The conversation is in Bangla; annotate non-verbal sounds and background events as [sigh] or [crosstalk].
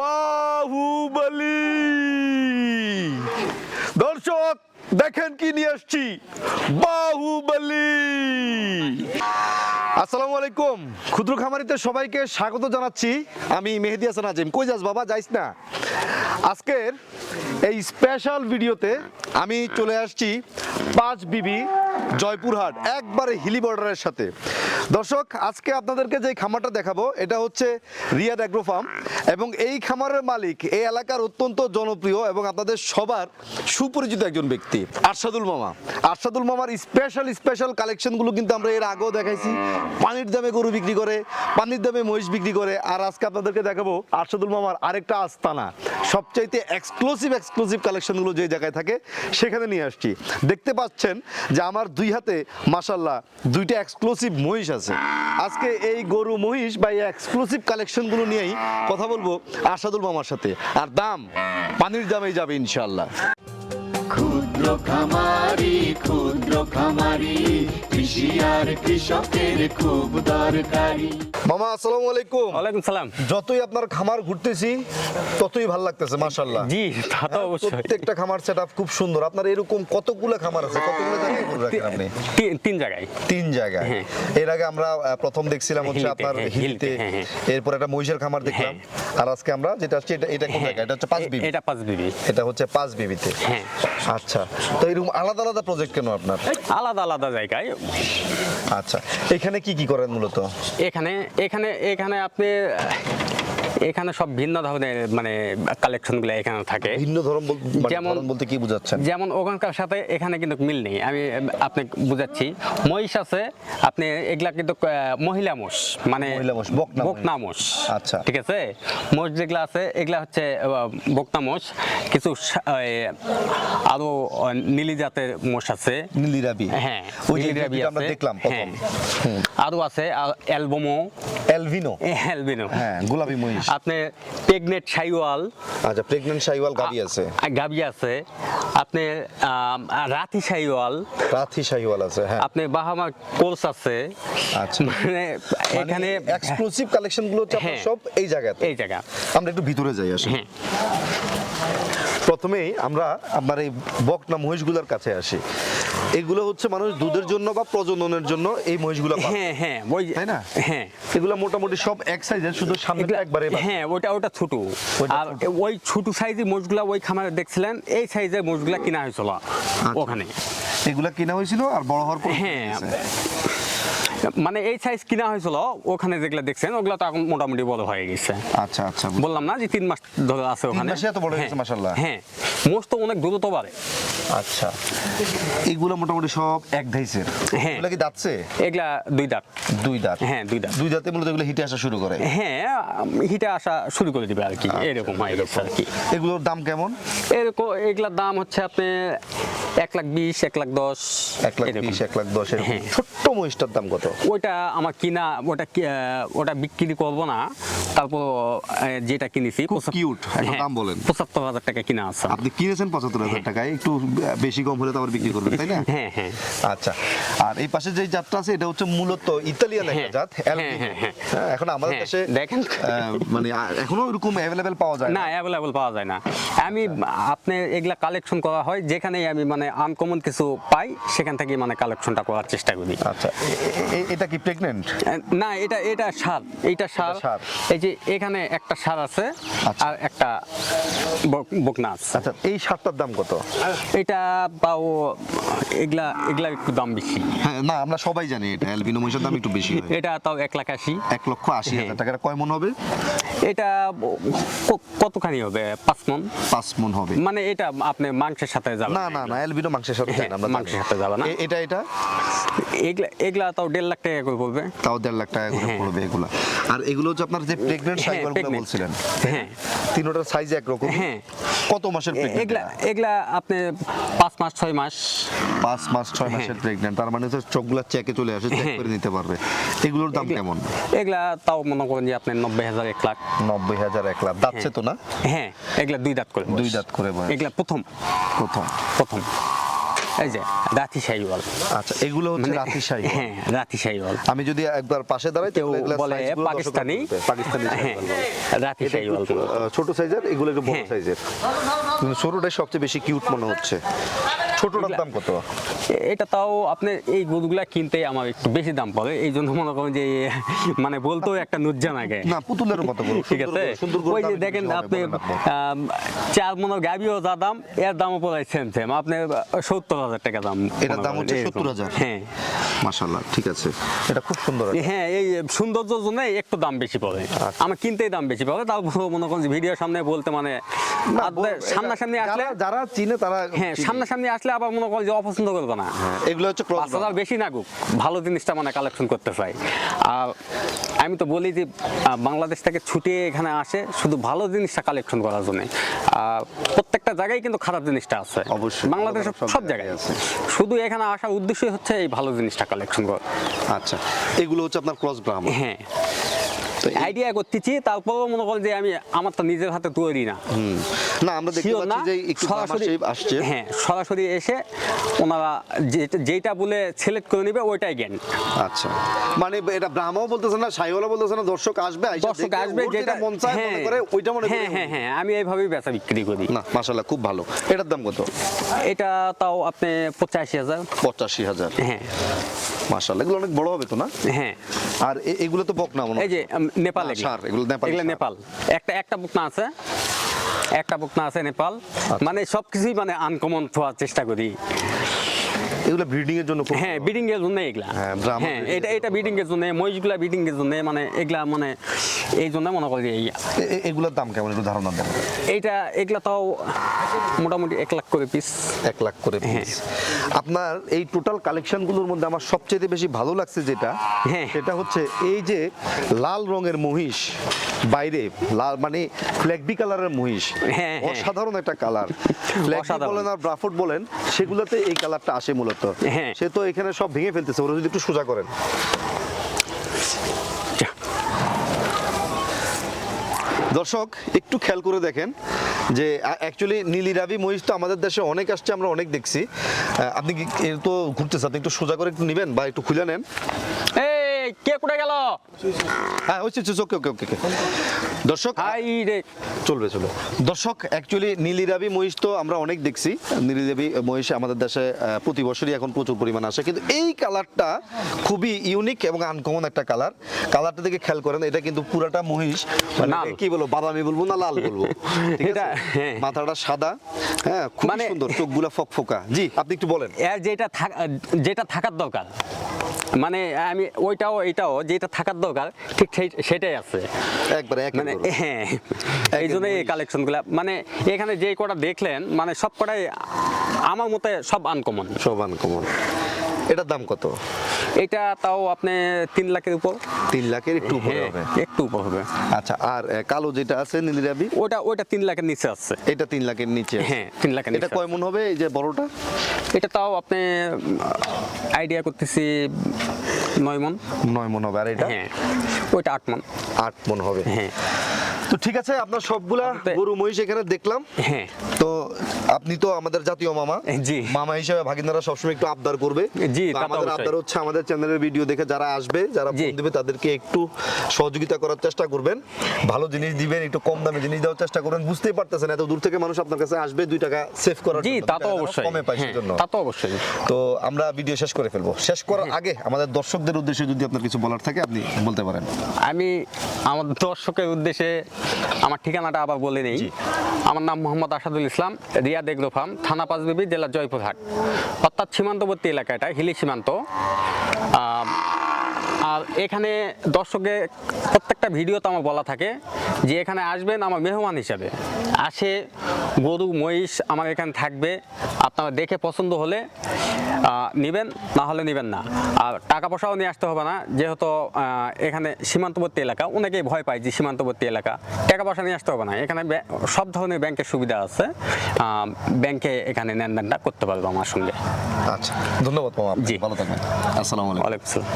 বাহুবলি। দর্শক, দেখেন কি নিয়ে আসছি। বাহুবলি। আসসালামু আলাইকুম। ক্ষুদ্র খামারিতে সবাইকে স্বাগত জানাচ্ছি। আমি মেহেদি হাসান আজিম। কই যাস বাবা? যাইস না। আজকের এই স্পেশাল ভিডিওতে আমি চলে আসছি পাঁচ বিবি জয়পুরহাট, একবারে হিলি বর্ডারের সাথে। দর্শক, আজকে আপনাদেরকে যে খামারটা দেখাবো, এটা হচ্ছে রিয়াদ অ্যাগ্রো ফার্ম এবং এই খামারের মালিক, এই এলাকার অত্যন্ত জনপ্রিয় এবং আপনাদের সবার সুপরিচিত একজন ব্যক্তি, আরশাদুল মামা। আরশাদুল মামার স্পেশাল স্পেশাল কালেকশনগুলো কিন্তু আমরা এর আগেও দেখাইছি। পানির দামে গরু বিক্রি করে, পানির দামে মহিষ বিক্রি করে, আর আজকে আপনাদেরকে দেখাবো আরশাদুল মামার আরেকটা আস্তানা। সবচাইতে এক্সক্লুসিভ এক্সক্লুসিভ কালেকশনগুলো যে জায়গায় থাকে, সেখানে নিয়ে আসছি। দেখতে পাচ্ছেন যে আমার দুই হাতে মাসাল্লাহ দুইটা এক্সক্লুসিভ মহিষ আছে। আজকে এই গরু মহিষ বা এই এক্সক্লুসিভ কালেকশনগুলো নিয়েই কথা বলব আসাদুল মামার সাথে। আর দাম, পানির দামেই যাবে ইনশাল্লাহ ক্ষুদ্র খামারি ক্ষুদ্র খামারি কৃষি আর কৃষকের খুব দরকারি। মামা আসসালামু আলাইকুম। ওয়ালাইকুম সালাম। যতই আপনার খামার ঘুরতেছি ততই ভালো লাগতেছে মাশাল্লাহ জি তা তো অবশ্যই। প্রত্যেকটা খামার সেটআপ খুব সুন্দর। আপনার এরকম কতগুলো খামার আছে? কতগুলো জায়গায় গরু রাখেন আপনি? তিন- জায়গায়। তিন জায়গায়। হ্যাঁ। এর আগে আমরা প্রথম দেখছিলাম হচ্ছে আপনার হ্যাঁ, হিলিতে। হ্যাঁ, হ্যাঁ। এরপর একটা মহিষের খামার দেখলাম। আর আজকে আমরা যেটা হচ্ছে এটা এটা কোন জায়গা? এটা হচ্ছে পাঁচ হ্যাঁ, বিবি এটা পাঁচ বিবি এটা হচ্ছে পাঁচ বিবিতে হ্যাঁ। আচ্ছা। তো এরকম আলাদা আলাদা প্রজেক্ট কেন আপনার? আলাদা আলাদা জায়গায়। আচ্ছা এখানে কি কি করেন মূলত? এখানে এখানে এখানে আপনি এখানে সব ভিন্ন ধরনের মানে কালেকশন কালেকশনগুলো এখানে থাকে। ভিন্ন ধরন মানে যেমন- বলতে কি বোঝাচ্ছেন? যেমন ওখানকার সাথে এখানে কিন্তু মিল নেই। আমি আপনি বুঝাচ্ছি। মহিষ আছে আপনি এগুলা কিন্তু মহিলা মোষ মানে বকনা মোষ। আচ্ছা। ঠিক আছে? মোষ যেগুলা আছে এগুলা হচ্ছে বকনা মোষ। কিছু আরও নীলি জাতের মোষ আছে। নীলিরাবি হ্যাঁ ওই নীলিরাবি আমরা দেখলাম হ্যাঁ। আরও আছে অ্যালবমো। এলভিনো অ্যালবিনো। হ্যাঁ গোলাপি মহিষ। আপনি প্রেগনেট সাইওয়াল। আচ্ছা প্রেগনেন্ট শাইওয়াল গাবি আছে। গাবি আছে। আপনি রাতি সাইওয়াল। রাথি শাইওয়াল আছে হ্যাঁ। আপনি বাহামা কোর্স আছে। আচ্ছা। মানে এখানে এক্সক্লুসিভ কালেকশনগুলো। সব এই জায়গাতে? এই জায়গা। আমরা একটু ভিতরে যাই আসলে হ্যাঁ। প্রথমেই আমরা আপনার এই বকনা মহিষগুলোর কাছে আসি। এগুলো হচ্ছে মানুষ দুধের জন্য বা প্রজননের জন্য এই মহিষগুলো হ্যাঁ হ্যাঁ ওই তাই না? হ্যাঁ। এগুলো মোটামুটি সব এক সাইজের শুধু সামনে একবারে হ্যাঁ ওটা ওটা ছোট। আর ওই ছোট সাইজের মহিষগুলো ওই খামারে দেখছিলেন এই সাইজের মহিষগুলো কিনা হয়েছিল আচ্ছা। ওখানে। এগুলা কিনা হয়েছিল আর বড় হওয়ার পর হ্যাঁ। মানে এই সাইজ কিনা হয়েছিল ওখানে যেগুলা দেখছেন ওগুলা তো এখন মোটামুটি বড় হয়ে গেছে। আচ্ছা আচ্ছা বললাম না যে তিন মাস ধরে আছে ওখানে? এত বড় হয়ে গেছে, হ্যাঁ, মাশাআল্লাহ। হ্যাঁ মোষ তো অনেক দ্রুত বাড়ে। আচ্ছা এগুলো মোটামুটি সব এক ধাইসের হ্যাঁ। এগুলা কি দাঁতছে? এগুলা দুই দাঁত। দুই দাঁত। হ্যাঁ দুই দাঁত। দুই দাঁতে মূলত এগুলো হিটে আসা শুরু করে। হ্যাঁ হিটে আসা শুরু করে দিবে আর কি। আচ্ছা, এরকম হয়ে আর কি। এগুলোর দাম কেমন? এরকম এগুলার দাম হচ্ছে আপনি এক লাখ বিশ এক লাখ দশ এক লাখ। বিশ এক লাখ দশ হ্যাঁ। ছোট্ট মহিষটার দাম কত ওইটা আমার কিনা ওটা ওটা বিক্রি করব না তারপর যেটা কিনেছি একটা হ্যাঁ, দাম বলেন। পঁচাত্তর হাজার টাকা কিনা আছে আপনি কিনেছেন পঁচাত্তর হাজার টাকায় একটু বেশি কম হলে তো আবার বিক্রি করবেন তাই না হ্যাঁ হ্যাঁ আচ্ছা আর এই পাশে যে জাতটা আছে এটা হচ্ছে মূলত ইতালিয়ান একটা হ্যাঁ, জাত হ্যাঁ, হ্যাঁ, হ্যাঁ। হ্যাঁ, এখন আমাদের হ্যাঁ, দেশে দেখেন। মানে এখনও এরকম অ্যাভেলেবেল পাওয়া যায় না অ্যাভেলেবল পাওয়া যায় না আমি আপনি এগুলা কালেকশন করা হয় যেখানেই আমি মানে আনকমন কিছু পাই সেখান থেকে মানে কালেকশনটা করার চেষ্টা করি। আচ্ছা এটা কি প্রেগনেন্ট না এটা এটা সার এইটা সার। এই যে এখানে একটা সার আছে আচ্ছা। আর একটা বক- বকনা আছে। আচ্ছা এই সারটার দাম কত? এটা পাও এগুলা এগুলা একটু দাম বেশি। হ্যাঁ না আমরা সবাই জানি এটা অ্যালবিনো মহিষের দাম একটু বেশি এটা তাও এক লাখ আশি। এক লক্ষ আশি হাজার টাকা এটা কয় মন হবে? এটা কতখানি হবে? পাঁচ মন? পাঁচ মন হবে। মানে এটা আপনি মাংসের সাথে যাবে না না না অ্যালবিনো মাংসের সাথে যায় [laughs] না, আমরা হ্যাঁ, জানি। মাংসের সাথে যাবে না। এটা এটা এগুলা এগুলা তাও দেড় লাখ টাকা করে পড়বে তাও দেড় লাখ টাকা করে হ্যাঁ। পড়বে এগুলা আর এগুলো হচ্ছে আপনার যে প্রেগনেন্ট সাইকেলগুলো সাইকেল pregnant। বলছিলেন হ্যাঁ তিনটার সাইজ একরকম হ্যাঁ। কত মাসের এগুলা এগুলা আপনি পাঁচ মাস ছয় মাস। পাঁচ মাস ছয় মাসের হ্যাঁ। প্রেগনেন্ট তার মানে হচ্ছে চোখগুলা চেকে চলে আসে চেক হ্যাঁ। করে নিতে পারবে। এগুলোর দাম কেমন? এগুলা তাও মনে করেন যে আপনি নব্বই হাজার এক লাখ। নব্বই হাজার এক লাখ। দাঁতছে তো না? হ্যাঁ এগুলা দুই দাঁত করে দুই দাঁত করে এগুলা প্রথম। প্রথম। প্রথম। এই যে রাতি শাহিওয়াল। আচ্ছা এগুলো হচ্ছে রাতি শাহী হ্যাঁ রাতি শাহিওয়াল। আমি যদি একবার পাশে দাঁড়াই কেউ বলে পাকিস্তানি? পাকিস্তানি হ্যাঁ শাহীওয়াল রাতি শাহিওয়াল। ছোট সাইজের এগুলো একটু বড় হ্যাঁ। সাইজের কিন্তু ছোটটাই সবচেয়ে বেশি কিউট মনে হচ্ছে। ছোটটার দাম কত এটা তাও আপনি এই গরুগুলা কিনতে আমার একটু বেশি দাম পড়ে এই জন্য মনে করেন যে মানে বলতেও একটা নুজ্জান আগে না পুতুলের মতো ঠিক আছে ওই যে দেখেন আপনি চার গাবিও যা দাম এর দামও পড়ায় সেম সেম আপনি সত্তর হাজার টাকা দাম মনে দাম হচ্ছে এরকম। 70,000? হ্যাঁ ঠিক আছে এটা খুব সুন্দর। হ্যাঁ এই সৌন্দর্যের জন্য একটু দাম বেশি পড়ে আচ্ছা। আমার কিনতেই দাম বেশি পড়ে তাও মনে করেন ভিডিওর সামনে বলতে মানে সামনাসামনি আসলে যারা- চিনে তারা হ্যাঁ। সামনাসামনি আসলে আবার মনে করেন যে অপছন্দ করবে না। হ্যাঁ, এগুলো হচ্ছে পাঁচ হাজার বেশি নাগুক ভালো জিনিসটা মানে কালেকশন করতে চাই আর আমি তো বলি যে বাংলাদেশ থেকে ছুটে এখানে আসে শুধু ভালো জিনিসটা কালেকশন করার জন্য। প্রত্যেকটা জায়গায় কিন্তু খারাপ জিনিসটা আছে। অবশ্যই। বাংলাদেশের সব জায়গায়। আছে। শুধু এখানে আসার উদ্দেশ্যই হচ্ছে এই ভালো জিনিসটা কালেকশন করা। আচ্ছা এগুলো হচ্ছে আপনার ক্রস ব্রাহ্মণ হ্যাঁ। আইডিয়া করতেছি তারপরেও মনে করেন যে আমি আমার তো নিজের হাতে তৈরি না। না আমরা দেখতে পাচ্ছি যে একটু সরাসরি আসছে। হ্যাঁ সরাসরি এসে ওনারা যেটা- বলে সিলেক্ট করে নেবে ওইটাই জ্ঞান আচ্ছা। মানে এটা বলতেছে না সাইওয়ালা বলতেছে না দর্শক আসবে আইসা দর্শক আসবে যেটা মন চায় মনে হ্যাঁ, করে ওইটা মনে করে হ্যাঁ হ্যাঁ হ্যাঁ আমি এইভাবেই বেচা বিক্রি করি। না মাশাআল্লাহ খুব ভালো। এটার দাম কত? এটা তাও আপনি পঁচাশি হাজার। পঁচাশি হাজার। হ্যাঁ। মাশাআল্লাহ এগুলো অনেক বড় হবে তো না হ্যাঁ আর এগুলো তো বক না মনে এই যে নেপাল না, এগুলো। নেপাল এগুলো। নেপাল একটা একটা বুকনা আছে একটা বুকনা আছে নেপাল আচ্ছা। মানে সবকিছুই মানে আনকমন হওয়ার চেষ্টা করি এগুলো ব্রিডিং এর জন্য হ্যাঁ। ব্রিডিং এর জন্য এগুলা। হ্যাঁ, হ্যাঁ এটা এটা ব্রিডিং এর জন্য মহিষগুলা ব্রিডিং এর জন্য মানে এগুলা মানে এই জন্য মনে করি এগুলোর দাম কেমন? একটু ধারণা দেন। এইটা এগুলা তাও মোটামুটি এক লাখ করে পিস এক লাখ করে হ্যাঁ। আপনার এই টোটাল কালেকশনগুলোর মধ্যে আমার সবচেয়ে বেশি ভালো লাগছে যেটা হ্যাঁ। সেটা হচ্ছে এই যে লাল রঙের মহিষ বাইরে লাল মানে ফ্ল্যাগবি কালারের মহিষ। হ্যাঁ, হ্যাঁ। অসাধারণ একটা কালার ফ্ল্যাগবি বলেন আর ব্রাফোর্ড বলেন সেগুলোতে এই কালারটা আসে মূলত। হ্যাঁ। সে তো এখানে সব ভেঙে ফেলতেছে ওরা যদি একটু সোজা করেন। দর্শক একটু খেয়াল করে দেখেন যে অ্যাকচুয়ালি নীলি রাবি মহিষ তো আমাদের দেশে অনেক আসছে আমরা অনেক দেখছি। আপনি তো ঘুরতেছে আপনি একটু সোজা করে একটু নেবেন বা একটু খুলে নেন? এই কে কোটে গেল? হ্যাঁ হচ্ছে ওকে ওকে ওকে দর্শক হাই রে। চলবে চলবে। দর্শক অ্যাকচুয়ালি নীলি মহিষ তো আমরা অনেক দেখছি। নীলি মহিষ আমাদের দেশে প্রতি বছরই এখন প্রচুর পরিমাণে আসে। কিন্তু এই কালারটা খুবই ইউনিক এবং আনকমন একটা কালার কালারটা দেখে খেয়াল করেন এটা কিন্তু পুরাটা মহিষ। মানে কি বলব বাদামি বলব না লাল বলব। ঠিক আছে? হ্যাঁ। মাথাটা সাদা। হ্যাঁ খুব মানে- সুন্দর চোখগুলা ফকফকা। জি আপনি একটু বলেন। যেটা যেটা থাকার দরকার। মানে আমি ওইটাও এটাও যেটা থাকার দরকার ঠিক সেই- সেটাই আছে। একবারে এক মানে [laughs] হ্যাঁ এই জন্যই এই কালেকশনগুলা মানে এখানে যে কটা দেখলেন মানে সব কটাই আমার মতে সব আনকমন সব আনকমন এটার দাম কত? এটা তাও আপনি তিন লাখের উপর। তিন লাখের একটু উপরে হ্যাঁ হবে। একটু উপর হবে। আচ্ছা আর কালো যেটা আছে নীলি রাবি? ওটা ওটা তিন লাখের নিচে আছে। এটা তিন লাখের নিচে হ্যাঁ তিন লাখের এটা কয় মন হবে এই যে বড়টা? এটা তাও আপনি আইডিয়া করতেছি নয় মন। নয় মন হবে আর এটা? হ্যাঁ ওইটা আট মন। আট মন হবে। হ্যাঁ। তো ঠিক আছে আপনার সবগুলা গরু মহিষ এখানে দেখলাম। হ্যাঁ। তো আপনি তো আমাদের জাতীয় মামা। জি। মামা হিসেবে ভাগিনারা সবসময় একটু আবদার করবে। জি, আমাদের আবদার হচ্ছে আমাদের চ্যানেলের ভিডিও দেখে যারা আসবে যারা। ফোন দিবে তাদেরকে একটু সহযোগিতা করার চেষ্টা করবেন। ভালো জিনিস দিবেন একটু কম দামে জিনিস দেওয়ার চেষ্টা করবেন। বুঝতেই পারতেছেন এত দূর থেকে মানুষ আপনার কাছে আসবে দুই টাকা সেভ করার জি জন্য, তা তো অবশ্যই। কমে পাই হ্যাঁ, সেজন্য তা তো অবশ্যই। তো আমরা ভিডিও শেষ করে ফেলব। শেষ করার। আগে আমাদের দর্শকদের উদ্দেশ্যে যদি আপনার কিছু বলার থাকে আপনি বলতে পারেন। আমি আমার দর্শকের উদ্দেশ্যে আমার ঠিকানাটা আবার বলে নেই। আমার নাম মোহাম্মদ আসাদুল ইসলাম রিয়া দেগদো ফার্ম থানা পাঁচবিবি জেলা জয়পুরহাট। অর্থাৎ সীমান্তবর্তী এলাকা এটা হিলি সীমান্ত। আর এখানে দর্শকের প্রত্যেকটা ভিডিওতে আমার বলা থাকে যে এখানে আসবেন আমার মেহমান হিসাবে। আসে গরু মহিষ আমার এখানে থাকবে। আপনারা দেখে পছন্দ হলে নেবেন না হলে নেবেন না। আর টাকা পয়সাও নিয়ে আসতে হবে না যেহেতু এখানে সীমান্তবর্তী এলাকা অনেকেই ভয় পায় যে সীমান্তবর্তী এলাকা। টাকা পয়সা নিয়ে আসতে হবে না এখানে সব ধরনের ব্যাংকের সুবিধা আছে। ব্যাংকে এখানে লেনদেনটা করতে পারব আমার সঙ্গে। আচ্ছা ধন্যবাদ জি। ভালো থাকবেন। আসসালামু আলাইকুম। ওয়ালাইকুম আসসালাম।